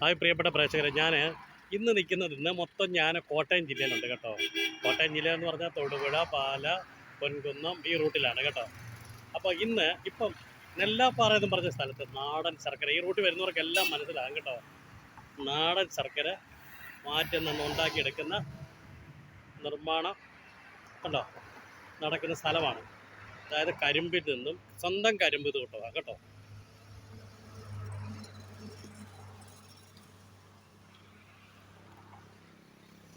Hi പ്രിയപ്പെട്ട പ്രേക്ഷകരെ ഞാൻ ഇന്ന് നിൽക്കുന്നത് ഇന്ന് മൊത്തം ഞാൻ കോട്ടയം ജില്ലയിലുണ്ട് കേട്ടോ. കോട്ടയം ജില്ല എന്ന് പറഞ്ഞാൽ തൊടുപുഴ പാല പൊൻകുന്നം ഈ റൂട്ടിലാണ് കേട്ടോ. അപ്പോൾ ഇന്ന് ഇപ്പം നെല്ലാപ്പാറ എന്ന് പറഞ്ഞ സ്ഥലത്ത് നാടൻ ശർക്കര ഈ റൂട്ടിൽ വരുന്നവർക്കെല്ലാം മനസ്സിലാകും കേട്ടോ. നാടൻ ശർക്കര മാറ്റം നിന്ന് ഉണ്ടാക്കിയെടുക്കുന്ന നിർമ്മാണം കണ്ടോ? നടക്കുന്ന സ്ഥലമാണ്. അതായത് കരിമ്പിൽ നിന്നും സ്വന്തം കരിമ്പ് ഇത് കിട്ടുക കേട്ടോ.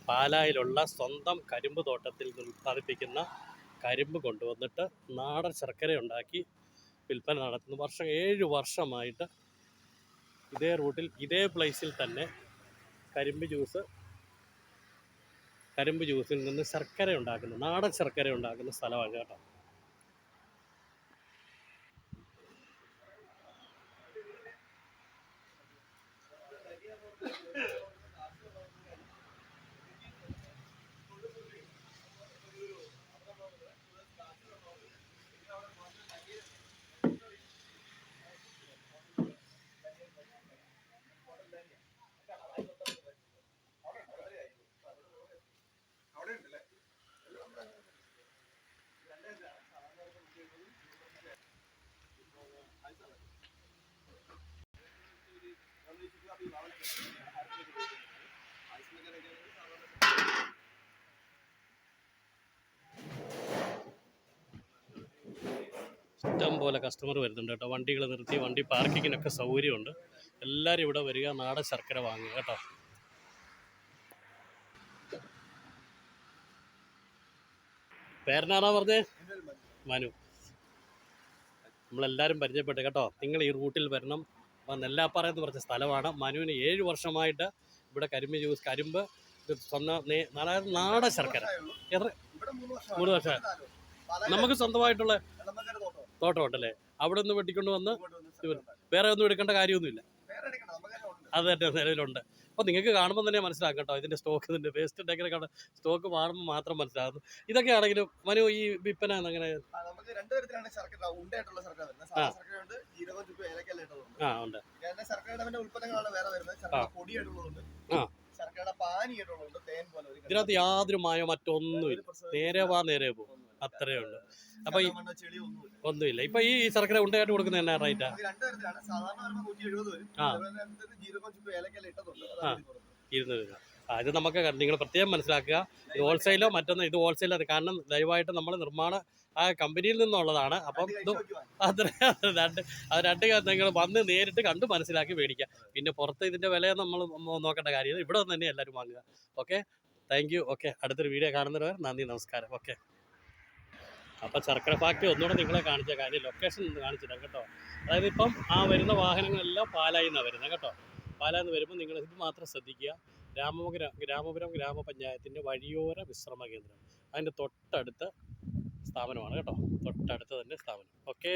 പാലായിലുള്ള സ്വന്തം കരിമ്പ് തോട്ടത്തിൽ ഉൽപ്പാദിപ്പിക്കുന്ന കരിമ്പ് കൊണ്ടുവന്നിട്ട് നാടൻ ശർക്കര ഉണ്ടാക്കി വിൽപ്പന നടത്തുന്നു. വർഷം ഏഴ് വർഷമായിട്ട് ഇതേ റൂട്ടിൽ ഇതേ പ്ലേസിൽ തന്നെ കരിമ്പ് ജ്യൂസ് കരിമ്പ് ജ്യൂസിൽ നിന്ന് ശർക്കര ഉണ്ടാക്കുന്നു. നാടൻ ശർക്കര ഉണ്ടാക്കുന്ന സ്ഥലമാണ് കേട്ടോ. ഇഷ്ടം പോലെ കസ്റ്റമർ വരുന്നുണ്ട് കേട്ടോ. വണ്ടികൾ നിർത്തി വണ്ടി പാർക്കിങ്ങിനൊക്കെ സൗകര്യമുണ്ട്. എല്ലാവരും ഇവിടെ വരിക നാടൻ ശർക്കര വാങ്ങുക കേട്ടോ. പേരനാണോ പറഞ്ഞേ? മനു. നമ്മളെല്ലാവരും പരിചയപ്പെട്ടു കേട്ടോ. നിങ്ങൾ ഈ റൂട്ടിൽ വരണം. നെല്ലാപ്പാറ എന്ന് പറഞ്ഞ സ്ഥലമാണ്. മനുവിന് ഏഴ് വർഷമായിട്ട് ഇവിടെ കരിമ്പ് ജ്യൂസ് കരിമ്പ് സ്വന്തം അതായത് നാടൻ ശർക്കര. എത്ര? മൂന്ന് വർഷം നമുക്ക് സ്വന്തമായിട്ടുള്ള തോട്ടമുണ്ടല്ലേ? അവിടെ നിന്ന് വെട്ടിക്കൊണ്ട് വന്ന് വേറെ ഒന്നും എടുക്കേണ്ട കാര്യമൊന്നുമില്ല. അത് തന്നെ നിലവിലുണ്ട്. അപ്പോൾ നിങ്ങൾക്ക് കാണുമ്പോൾ തന്നെ മനസ്സിലാക്കാം കേട്ടോ ഇതിന്റെ സ്റ്റോക്ക് ഇതിന്റെ വേസ്റ്റ് ഉണ്ടെങ്കിൽ സ്റ്റോക്ക് മാറുമ്പോൾ മാത്രം മനസ്സിലാകുന്നു. ഇതൊക്കെ ആണെങ്കിലും മനു ഈ വിൽപ്പന അങ്ങനെ നമുക്ക് രണ്ട് തരത്തിലാണ് ശർക്കര ഉണ്ടായിട്ടുള്ള ശർക്കര വരുന്നത്. സാധാ ശർക്കരയുണ്ട് ജീരകം ചുറ്റും ഏലക്കെല്ലാം ഇട്ടതുണ്ട് ആ ഉണ്ട്. ശർക്കരയുടെ ഉൽപ്പന്നങ്ങളാണ് വേറെ വരുന്നത്. ശർക്കര പൊടിയായിട്ടുള്ളതുണ്ട് ആ. ഇതിനകത്ത് യാതൊരു മായോ മറ്റൊന്നുമില്ല. നേരെ വാ നേരെ പോകും അത്രയേ ഉള്ളൂ. അപ്പൊ ഈ ഒന്നുമില്ല. ഇപ്പൊ ഈ ശർക്കര ഉണ്ടയായിട്ട് കൊടുക്കുന്ന എന്നാ റേറ്റാ ആ. അതുപോലെ തന്നെ ജീരകം ഇട്ടതുണ്ട്. ആ. അതാണ് ഇതിന് കൊടുക്കുന്നത്. ഇരുന്ന് വരിക ആ ഇത് നമുക്ക് നിങ്ങൾ പ്രത്യേകം മനസ്സിലാക്കുക. ഇത് ഹോൾസെയിലോ മറ്റൊന്നും ഇത് ഹോൾസെയിലാണ് കാരണം ദയവായിട്ട് നമ്മൾ നിർമ്മാണ ആ കമ്പനിയിൽ നിന്നുള്ളതാണ്. അപ്പം അത് രണ്ട് അത് രണ്ട് നിങ്ങൾ വന്ന് നേരിട്ട് കണ്ട് മനസ്സിലാക്കി മേടിക്കുക. പിന്നെ പുറത്ത് ഇതിന്റെ വില നമ്മൾ നോക്കേണ്ട കാര്യമില്ല. ഇവിടെ തന്നെ എല്ലാവരും വാങ്ങുക. ഓക്കെ താങ്ക് യു ഓക്കെ അടുത്തൊരു വീഡിയോ കാണുന്നവർ നന്ദി നമസ്കാരം. ഓക്കെ അപ്പോൾ ശർക്കര ഫാക്ടറി ഒന്നുകൂടെ നിങ്ങളെ കാണിച്ച. കാര്യം ലൊക്കേഷൻ കാണിച്ചില്ല കേട്ടോ. അതായത് ഇപ്പം ആ വരുന്ന വാഹനങ്ങളെല്ലാം പാലായി നിന്നാണ് വരുന്നത് കേട്ടോ. പാലായിൽ നിന്ന് വരുമ്പോൾ നിങ്ങൾ ഇത് മാത്രം ശ്രദ്ധിക്കുക. രാമപുരം ഗ്രാമപുരം ഗ്രാമപഞ്ചായത്തിന്റെ വഴിയോര വിശ്രമ കേന്ദ്രം. അതിന്റെ തൊട്ടടുത്ത സ്ഥാപനമാണ് കേട്ടോ. തൊട്ടടുത്ത് തന്നെ സ്ഥാപനം. ഓക്കെ